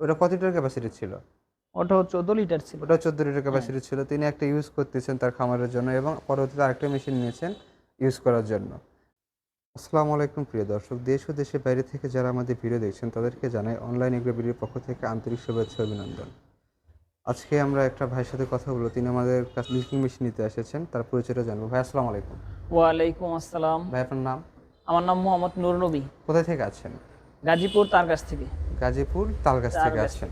ওটা কত litre capacity ছিল? ওটা চোদ্দ লিটার ছিল। ওটা চোদ্দ লিটার ক্যাপাসিটি ছিল। তিনি একটা ইউজ করতেছেন তার খামারের জন্য এবং পরবর্তীতে আরেকটা মেশিন নিয়েছেন ইউজ করার জন্য। আসসালামু আলাইকুম প্রিয় দর্শক দেশ ও দেশের বাইরে থেকে যারা আমাদের ভিডিও দেখছেন তাদেরকে জানাই অনলাইন এগ্রো ভিডিওর পক্ষ থেকে আন্তরিক শুভেচ্ছা অভিনন্দন। আজকে আমরা একটা ভাইয়ের সাথে কথা বলব। তিনি আমাদের কাছে মিল্কিং মেশিন নিতে এসেছেন। তার পরিচয়টা জানব। ভাই আসসালামু আলাইকুম। ওয়ালাইকুম আসসালাম। ভাই আপনার নাম? আমার নাম মোহাম্মদ নুর নবী কোথায় থেকে আছেন? গাজীপুর তার কাছ থেকে। গাজীপুর তালগাছ থেকে আসছেন।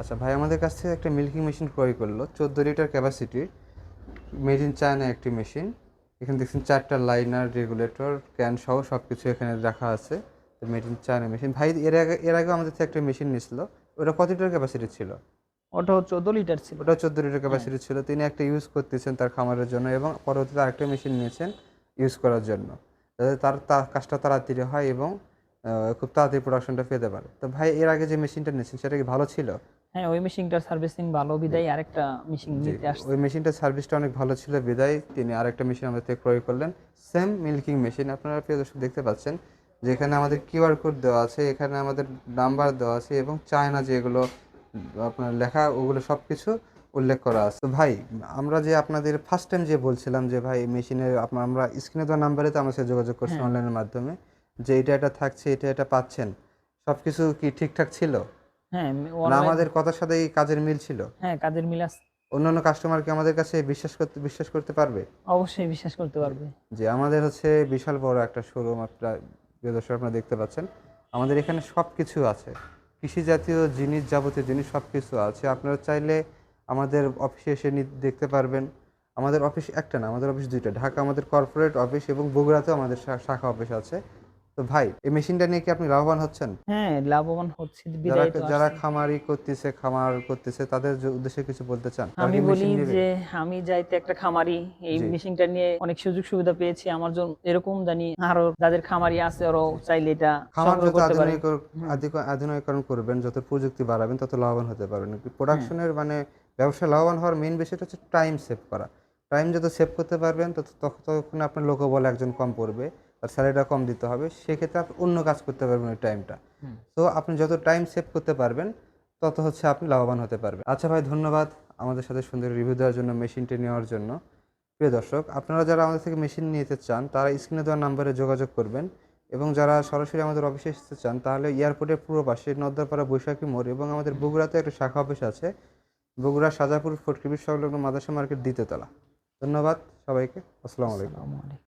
আচ্ছা ভাই আমাদের কাছ থেকে একটা মিল্কিং মেশিন ক্রয় করল। চোদ্দ লিটার ক্যাপাসিটির মেড ইন চায়না একটি মেশিন এখানে দেখছেন চারটা লাইনার রেগুলেটর ক্যান সহ সব কিছু এখানে রাখা আছে। মেড ইন চায়না মেশিন ভাই এর আগে এর আগে আমাদের থেকে একটা মেশিন নিয়েছিল। ওটা কত লিটার ক্যাপাসিটি ছিল? ওটা চোদ্দ লিটার ছিল। ওটা চোদ্দ লিটার ক্যাপাসিটি ছিল। তিনি একটা ইউজ করতেছেন তার খামারের জন্য এবং পরবর্তীতে আরেকটা মেশিন নিয়েছেন ইউজ করার জন্য। যাতে তার কাজটা তাড়াতাড়ি হয় এবং খুব তাড়াতাড়ি প্রোডাকশনটা পেতে পারে। তো ভাই এর আগে যে মেশিনটা নিয়েছেন সেটা কি ভালো ছিল? হ্যাঁ ওই মেশিনটার সার্ভিসিং ভালো বিদায় আরেকটা মেশিন নিতে আসছে। ওই মেশিনটার সার্ভিসটা অনেক ভালো ছিল বিদায়। তিনি আরেকটা মেশিন আমাদের থেকে ক্রয় করলেন সেম মিল্কিং মেশিন আপনারা প্রিয় দর্শক দেখতে পাচ্ছেন যেখানে আমাদের কিউআর কোড দেওয়া আছে এখানে আমাদের নাম্বার দেওয়া আছে এবং চায়না যেগুলো আপনার লেখা ওগুলো সব কিছু উল্লেখ করা আছে। ভাই আমরা যে আপনাদের ফার্স্ট টাইম যে বলছিলাম যে ভাই মেশিনে আপনার আমরা স্ক্রিনে দেওয়া নাম্বারে তো আমার সাথে যোগাযোগ করছি হ্যাঁ। অনলাইনের মাধ্যমে। যে এটা এটা থাকছে এটা এটা পাচ্ছেন সব কিছু কি ঠিকঠাক ছিল? হ্যাঁ না আমাদের কথার সাথে এই কাজের মিল ছিল? হ্যাঁ কাজের মিল আছে অন্যান্য কাস্টমার কি আমাদের কাছে বিশ্বাস করতে বিশ্বাস করতে পারবে? অবশ্যই বিশ্বাস করতে পারবে। যে আমাদের হচ্ছে বিশাল বড় একটা শোরুম আপনারা প্রিয় দর্শক আপনারা দেখতে পাচ্ছেন। আমাদের এখানে সব কিছু আছে। কৃষি জাতীয় জিনিস যাবতীয় জিনিস সব কিছু আছে। আপনারা চাইলে আমাদের অফিসে এসে দেখতে পারবেন। আমাদের অফিস একটা না আমাদের অফিস দুইটা। ঢাকা আমাদের কর্পোরেট অফিস এবং বগুড়াতেও আমাদের শাখা অফিস আছে। তো ভাই এই মেশিনটা নিয়ে কি আপনি লাভবান হচ্ছেন? হ্যাঁ লাভবান হচ্ছে যারা যারা খামারি করতেছে খামার করতেছে তাদের উদ্দেশ্যে কিছু বলতে চান আমি বলি যে আমি যাইতে একটা খামারি এই মেশিনটা নিয়ে অনেক সুযোগ সুবিধা পেয়েছি। আমার জন্য এরকম জানি আরও যাদের খামারি আছে আরও চাইলে এটা খামার যত আধুনিক আধি- আধুনিকরণ করবেন যত প্রযুক্তি বাড়াবেন তত লাভবান হতে পারবেন। প্রোডাকশনের মানে ব্যবসা লাভবান হওয়ার মেইন বিষয়টা হচ্ছে টাইম সেভ করা। টাইম যত সেভ করতে পারবেন তত ততক্ষণ আপনার লোকবল একজন কম পড়বে। আর স্যালারিটা কম দিতে হবে সেক্ষেত্রে আপনি অন্য কাজ করতে পারবেন ওই টাইমটা তো আপনি যত টাইম সেভ করতে পারবেন তত হচ্ছে আপনি লাভবান হতে পারবেন। আচ্ছা ভাই ধন্যবাদ আমাদের সাথে সুন্দর রিভিউ দেওয়ার জন্য মেশিনটি নেওয়ার জন্য। প্রিয় দর্শক আপনারা যারা আমাদের থেকে মেশিন নিতে চান তারা স্ক্রিনে দেওয়া নাম্বারে যোগাযোগ করবেন এবং যারা সরাসরি আমাদের অফিসে আসতে চান তাহলে এয়ারপোর্টের পূর্ব পাশে নদ্দারপাড়া বৈশাখী মোড় এবং আমাদের বগুড়াতে একটা শাখা অফিস আছে বগুড়া সাজাপুর ফোর্ট সংলগ্ন মাদাসা মার্কেট দ্বিতীয়তলা ধন্যবাদ সবাইকে। আসসালামু আলাইকুম। আসসালামু আলাইকুম।